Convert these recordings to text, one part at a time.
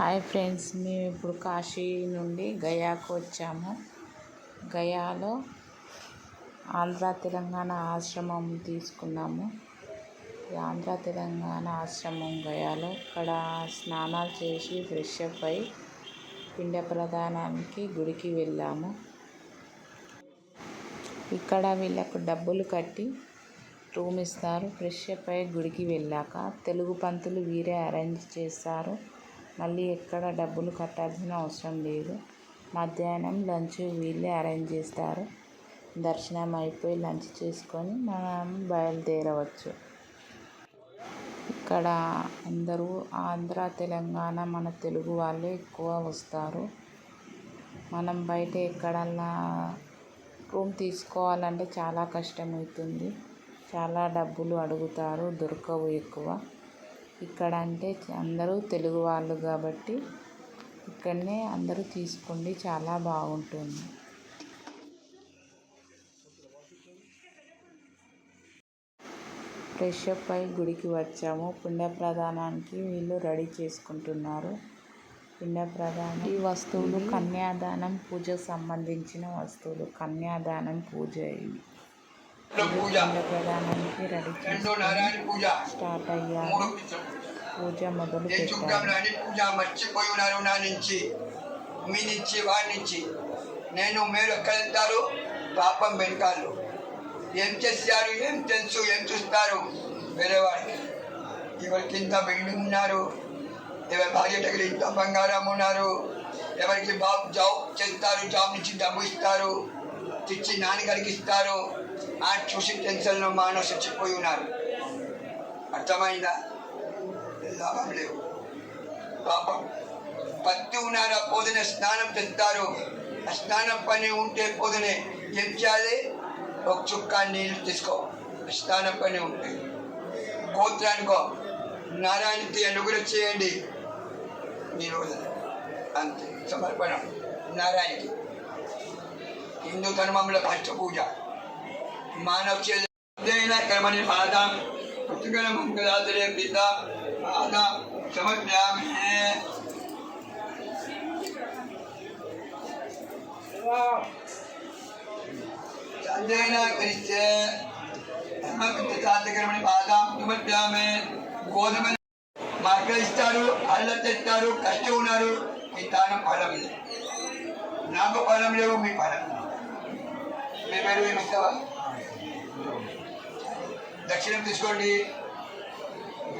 Hi friends మేము ఇప్పుడు కాశీ నుండి గయాకు వచ్చాము. గయాలో ఆంధ్ర తెలంగాణ ఆశ్రమం తీసుకున్నాము. ఆంధ్ర తెలంగాణ ఆశ్రమం గయాలో ఇక్కడ స్నానాలు చేసి ఫ్రెష్ అప్ అయి పిండ ప్రదానానికి గుడికి వెళ్ళాము. ఇక్కడ వీళ్ళకు డబ్బులు కట్టి రూమ్ ఇస్తారు. ఫ్రెష్ అప్ అయి గుడికి వెళ్ళాక తెలుగు పంతులు వీరే అరేంజ్ చేస్తారు. మళ్ళీ ఎక్కడ డబ్బులు కట్టాల్సిన అవసరం లేదు. మధ్యాహ్నం లంచ్ వీళ్ళే అరేంజ్ చేస్తారు. దర్శనం అయిపోయి లంచ్ చేసుకొని మనం బయలుదేరవచ్చు. ఇక్కడ అందరూ ఆంధ్ర తెలంగాణ మన తెలుగు వాళ్ళే ఎక్కువ వస్తారు. మనం బయట ఎక్కడన్నా రూమ్ తీసుకోవాలంటే చాలా కష్టమవుతుంది. చాలా డబ్బులు అడుగుతారు దొరకవు ఎక్కువ. ఇక్కడ అంటే అందరూ తెలుగు వాళ్ళు కాబట్టి ఇక్కడనే అందరూ తీసుకోండి చాలా బాగుంటుంది. ఫ్రెష్ అప్ అయి గుడికి వచ్చాము. పిండ ప్రదానానికి వీళ్ళు రెడీ చేసుకుంటున్నారు. పిండ ప్రదానం ఈ వస్తువులు కన్యాదానం పూజకు సంబంధించిన వస్తువులు. కన్యాదానం పూజ ఇవి పూజ పిండ ప్రదానానికి రెడీ పూజ స్టార్ట్ అయ్యారు పూజ మొదలు పెట్టారు మీ నుంచి వాడి నుంచి నేను మీరు ఎక్కడెళ్తారు పాపం వెనకాలు ఏం చేస్తారు ఏం తెలుసు ఏం చూస్తారు వేరే వాడికి ఎవరికి ఇంత బిల్డింగ్ ఉన్నారు ఎవరి భార్య దగ్గర ఇంత బంగారం ఉన్నారు ఎవరికి బాబు జాబ్ చేస్తారు జాబ్ నుంచి డబ్బు ఇస్తారు తెచ్చి నాన్నగారికి ఇస్తారు ఆ చూసి టెన్షన్లో మానవ చచ్చిపోయి ఉన్నారు అర్థమైందా? లాభం లేవు పాపం. పత్తి ఉన్నారు ఆ పొద్దున స్నానం తెస్తారు. ఆ స్నానం పని ఉంటే పొద్దునే ఏం చేయాలి? ఒక చుక్క నీళ్ళు తీసుకో. స్నానం పని ఉంటే. గోత్రానికో నారాయణకి అనుగ్రహం చేయండి. ఈరోజు అంతే. సమర్పణం. నారాయణకి. హిందూ ధర్మంలో ఫస్ట్ పూజ. మానవ చేదైనా కర్మని పాదాం పుట్టుకల మంగళాదరే పిత పాదాం సమర్పయామి చంద్రైనా కరిస్తే కర్మని పాదాం సమర్పయామి గోధుమ మార్గలిస్తారు అల్ల తెస్తారు కష్టం ఉన్నారు మీ దానం ఫలం లేదు నాకు ఫలం లేవు మీ ఫలం మీ పేరు ఏమిస్తావా దక్షిణం తీసుకోండి.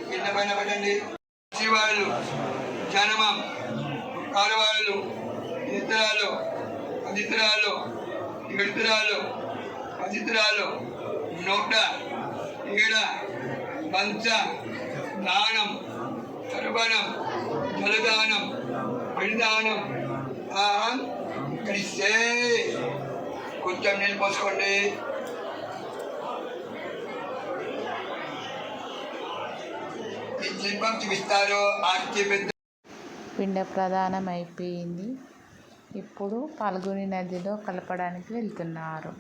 కింద పైన పెట్టండి. శివాళ్ళు జనమం కారవారులు నిద్రాలు పదితరాలు ఎడుతురాలు పదితరాలు నోట ఈడ పంచ దానం తర్పణం జలదానం పెడిదానం ఆహం కలిస్తే కొంచెం నీళ్ళు పోసుకోండి. శిల్పం చూపిస్తారో పెద్ద పిండ ప్రదానం అయిపోయింది. ఇప్పుడు పాల్గొని నదిలో కలపడానికి వెళ్తున్నారు.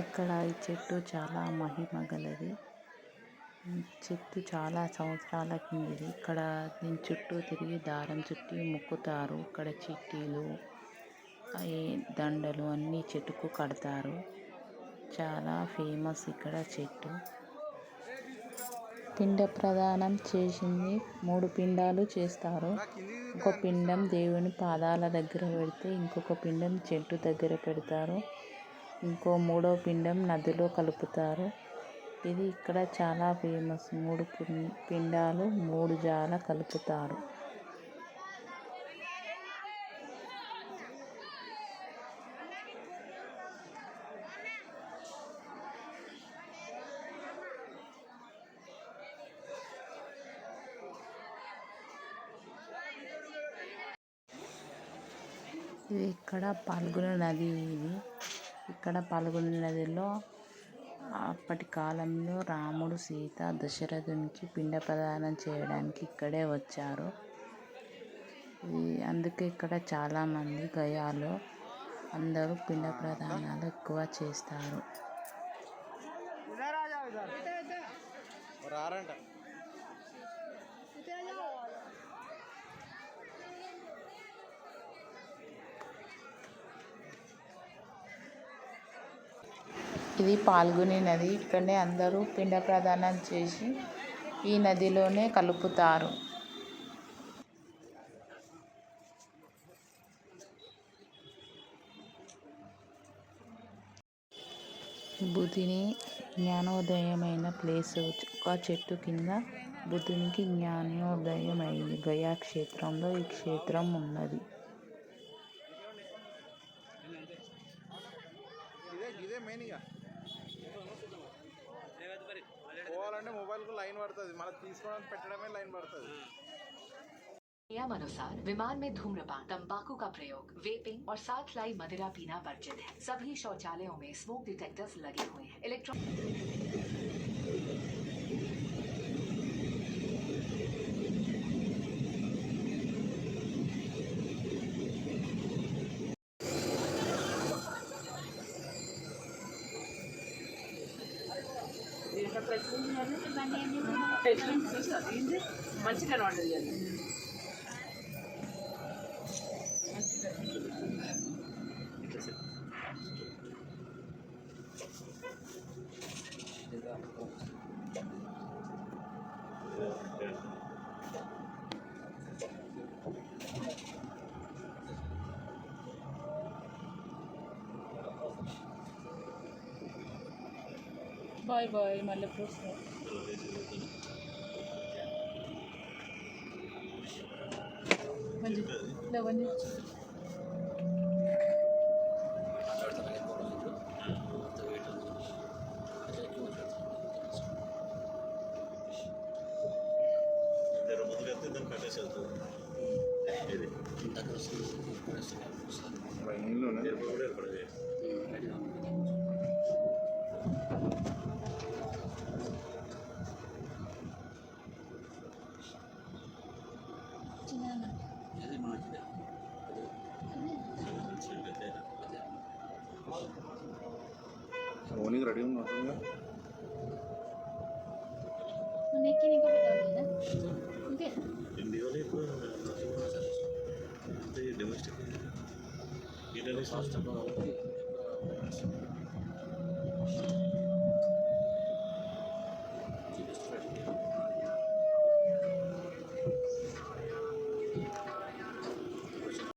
ఇక్కడ ఈ చెట్టు చాలా మహిమ గలది. చెట్టు చాలా సంవత్సరాల కిందది. ఇక్కడ దీని చుట్టూ తిరిగి దారం చుట్టి మొక్కుతారు. ఇక్కడ చిట్టీలు ఈ దండలు అన్నీ చెట్టుకు కడతారు. చాలా ఫేమస్ ఇక్కడ చెట్టు. పిండ ప్రదానం చేసింది. మూడు పిండాలు చేస్తారు. ఒక పిండం దేవుని పాదాల దగ్గర పెడితే ఇంకొక పిండం చెట్టు దగ్గర పెడతారు. ఇంకో మూడో పిండం నదిలో కలుపుతారు. ఇది ఇక్కడ చాలా ఫేమస్. మూడు పిండాలు మూడు జాల కలుపుతారు. ఇది ఇక్కడ పాల్గొనే నది ఇది. ఇక్కడ పాల్గొనే నదిలో అప్పటి కాలంలో రాముడు సీత దశరథునికి పిండ ప్రదానం చేయడానికి ఇక్కడే వచ్చారు. ఇది అందుకే ఇక్కడ చాలామంది గయాలో అందరూ పిండ ప్రదానాలు ఎక్కువ చేస్తారు. ఇది పాల్గొనే నది. ఇక్కడనే అందరూ పిండ ప్రదానం చేసి ఈ నదిలోనే కలుపుతారు. బుధిని జ్ఞానోదయమైన ప్లేస్ ఒక చెట్టు కింద బుద్ధునికి జ్ఞానోదయం అయింది గయా క్షేత్రంలో ఈ క్షేత్రం ఉన్నది. ఇదే ఇదే మెయిన్ ఇక పోవాలంటే మొబైల్కు లైన్ పడుతుంది మళ్ళీ తీసుకోవడానికి పెట్టడమే లైన్ पड़ता नियम अनुसार विमान में धूम्रपान तंबाकू का प्रयोग वेपिंग और साथ लाई मदिरा पीना वर्जित है सभी शौचालयों में स्मोक डिटेक्टर्स लगे हुए हैं इलेक्ट्रॉनिक మంచిగా ఉంటుంది బాయ్ బాయ్ మళ్ళీ మంచి లేవని ఇద్దరు ఓనికి రెడీ ఉన్నట్టుందిగా ఇండియాలో ఎక్కువ అంటే డొమెస్టిక్ ఇంటర్నేషనల్